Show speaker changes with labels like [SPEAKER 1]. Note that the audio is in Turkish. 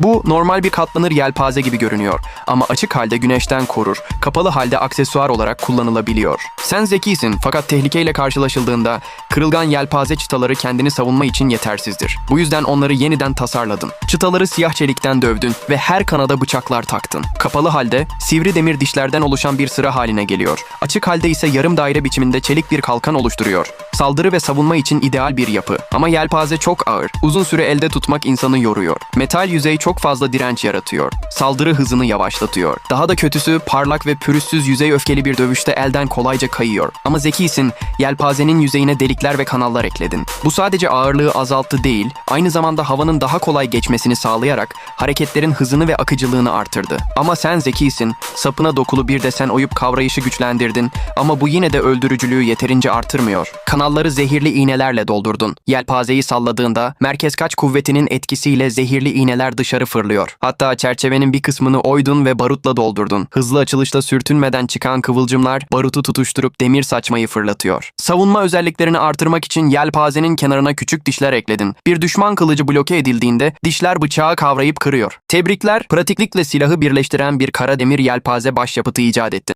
[SPEAKER 1] Bu normal bir katlanır yelpaze gibi görünüyor ama açık halde güneşten korur, kapalı halde aksesuar olarak kullanılabiliyor. Sen zekisin fakat tehlikeyle karşılaşıldığında kırılgan yelpaze çıtaları kendini savunma için yetersizdir. Bu yüzden onları yeniden tasarladın. Çıtaları siyah çelikten dövdün ve her kanada bıçaklar taktın. Kapalı halde sivri demir dişlerden oluşan bir sıra haline geliyor. Açık halde ise yarım daire biçiminde çelik bir kalkan oluşturuyor. Saldırı ve savunma için ideal bir yapı. Ama yelpaze çok ağır. Uzun süre elde tutmak insanı yoruyor. Metal yüzey çok fazla direnç yaratıyor. Saldırı hızını yavaşlatıyor. Daha da kötüsü parlak ve pürüzsüz yüzey öfkeli bir dövüşte elden kolayca kayıyor. Ama zekisin, yelpazenin yüzeyine delikler ve kanallar ekledin. Bu sadece ağırlığı azalttı değil, aynı zamanda havanın daha kolay geçmesini sağlayarak hareketlerin hızını ve akıcılığını artırdı. Ama sen zekisin, sapına dokulu bir de sen oyup kavrayışı güçlendirdin ama bu yine de öldürücülüğü yeterince artırmıyor. Kanalları zehirli iğnelerle doldurdun. Yelpazeyi salladığında merkez kaç kuvvetinin etkisiyle zehirli iğneler dışarı fırlıyor. Hatta çerçevenin bir kısmını oydun ve barutla doldurdun. Hızlı açılışta sürtünmeden çıkan kıvılcımlar barutu tutuşturup demir saçmayı fırlatıyor. Savunma özelliklerini artırmak için yelpazenin kenarına küçük dişler ekledin. Bir düşman kılıcı bloke edildiğinde dişler bıçağı kavrayıp kırıyor. Tebrikler, pratiklikle silahı birleştiren bir kara demir yelpaze başyapıtı icat ettin.